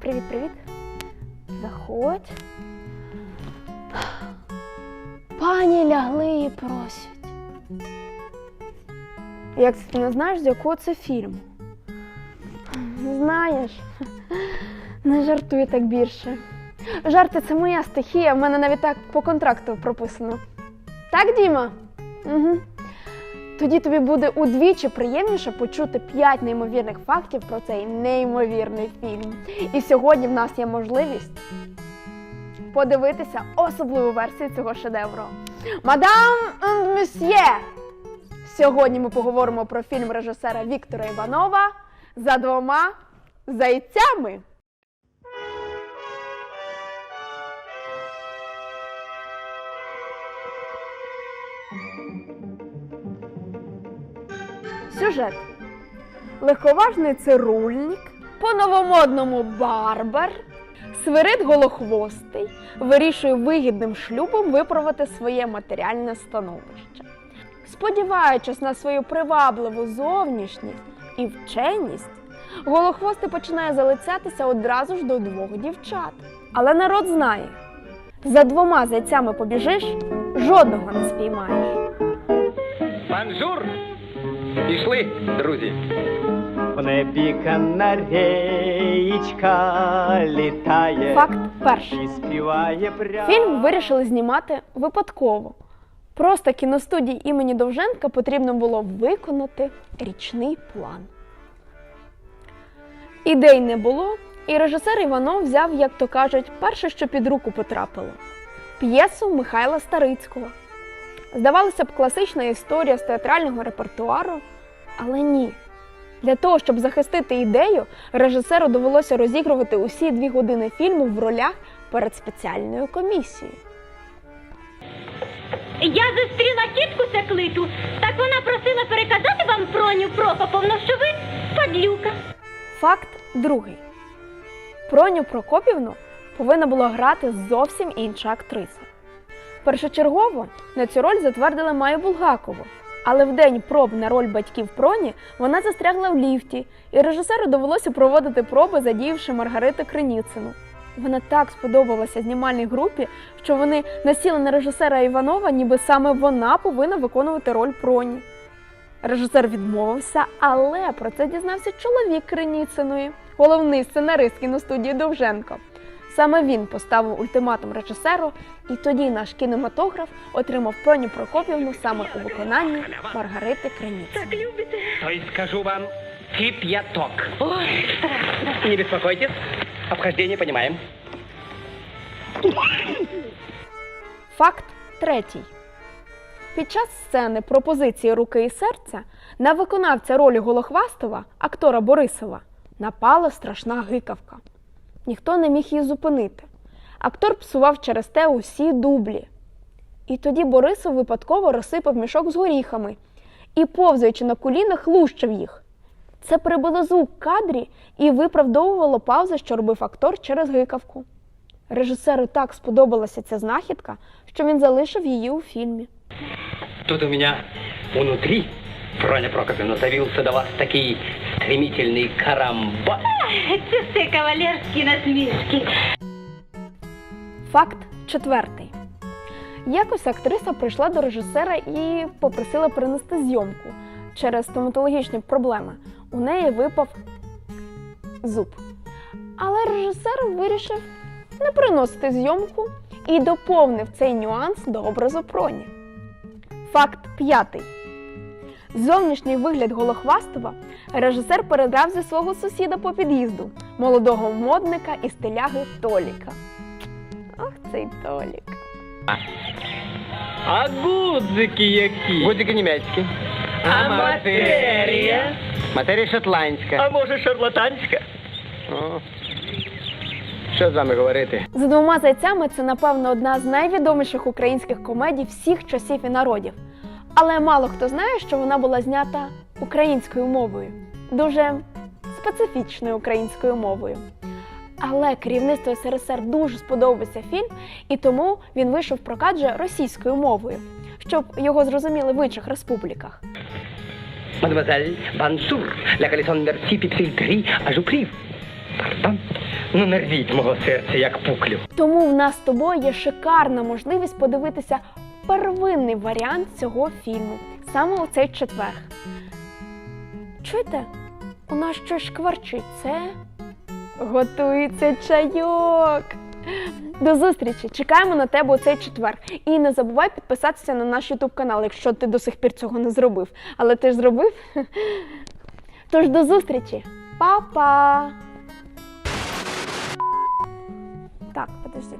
Привіт, привіт. Заходь. Пані лягли і просять. Як не знаєш, з якого це фільму? Знаєш, не жартуй так більше. Жарти це моя стихія, в мене навіть так по контракту прописано. Так, Діма? Угу. Тоді тобі буде удвічі приємніше почути 5 неймовірних фактів про цей неймовірний фільм. І сьогодні в нас є можливість подивитися особливу версію цього шедевру. Мадам і месьє! Сьогодні ми поговоримо про фільм режисера Віктора Іванова за двома зайцями. Сюжет. Легковажний цирульник, по-новомодному барбар, свирид голохвостий, вирішує вигідним шлюбом виправити своє матеріальне становище. Сподіваючись на свою привабливу зовнішність і вченість, голохвостий починає залицятися одразу ж до двох дівчат. Але народ знає: за двома зайцями побіжиш, жодного не спіймаєш. Бонжур! Пішли, друзі. В небі канареїчка літає Факт перший. і співає прямо. Фільм вирішили знімати випадково. Просто кіностудії імені Довженка потрібно було виконати річний план. Ідей не було, і режисер Іванов взяв, як то кажуть, перше, що під руку потрапило п'єсу Михайла Старицького. Здавалося б, класична історія з театрального репертуару, але ні. Для того, щоб захистити ідею, режисеру довелося розігрувати усі дві години фільму в ролях перед спеціальною комісією. Я зустріла тітку Секлиту, так вона просила переказати вам Проню Прокоповну, що ви падлюка. Факт другий. Проню Прокопівну повинна була грати зовсім інша актриса. Першочергово на цю роль затвердили Маю Булгакову, але в день проб на роль батьків Проні вона застрягла в ліфті, і режисеру довелося проводити проби, задіявши Маргариту Криніцину. Вона так сподобалася знімальній групі, що вони насіли на режисера Іванова, ніби саме вона повинна виконувати роль Проні. Режисер відмовився, але про це дізнався чоловік Криніциної, головний сценарист кіностудії Довженко. Саме він поставив ультиматум режисеру, і тоді наш кінематограф отримав Проню Прокопівну саме у виконанні Маргарити Криніцини. Так любите. То есть скажу вам кипяток. Ой, страшно. Не беспокойтесь, обхождение понимаем. Факт третій. Під час сцени пропозиції руки і серця на виконавця ролі Голохвастова, актора Борисова, напала страшна гикавка. Ніхто не міг її зупинити. Актор псував через те усі дублі. І тоді Борисов випадково розсипав мішок з горіхами і, повзаючи на колінах, лущив їх. Це прибило звук кадрі і виправдовувало паузи, що робив актор через гикавку. Режисеру так сподобалася ця знахідка, що він залишив її у фільмі. Тут у меня внутри, Фроня Прокопьевна, завился до вас такий стремительный карамба. Це все кавалерські насмішки. Факт четвертий. Якось актриса прийшла до режисера і попросила перенести зйомку через стоматологічні проблеми. У неї випав зуб. Але режисер вирішив не приносити зйомку і доповнив цей нюанс до образу Проні. Факт п'ятий. Зовнішній вигляд Голохвастова режисер передрав зі свого сусіда по під'їзду, молодого модника і стиляги Толіка. Ох, цей Толік. А гудзики які? Гудзики німецькі. А матерія? Матерія шотландська. може шарлатанська? О. Що з вами говорити? За двома зайцями це, напевно, одна з найвідоміших українських комедій всіх часів і народів. Але мало хто знає, що вона була знята українською мовою, дуже специфічною українською мовою. Але керівництву СРСР дуже сподобався фільм, і тому він вийшов в прокат вже російською мовою, щоб його зрозуміли в інших республіках. Мадемуазель Бансур, ля калісон мерсі підфіль три, ажу. Пардон. Ну, не рвіть мого серця, як пуклю. Тому в нас з тобою є шикарна можливість подивитися первинний варіант цього фільму саме у цей четвер. Чуєте? У нас щось шкварчить. Це готується чайок. До зустрічі! Чекаємо на тебе у цей четвер. І не забувай підписатися на наш YouTube канал, якщо ти до сих пір цього не зробив. Але ти ж зробив. Тож до зустрічі! Па-па! Так, подожди.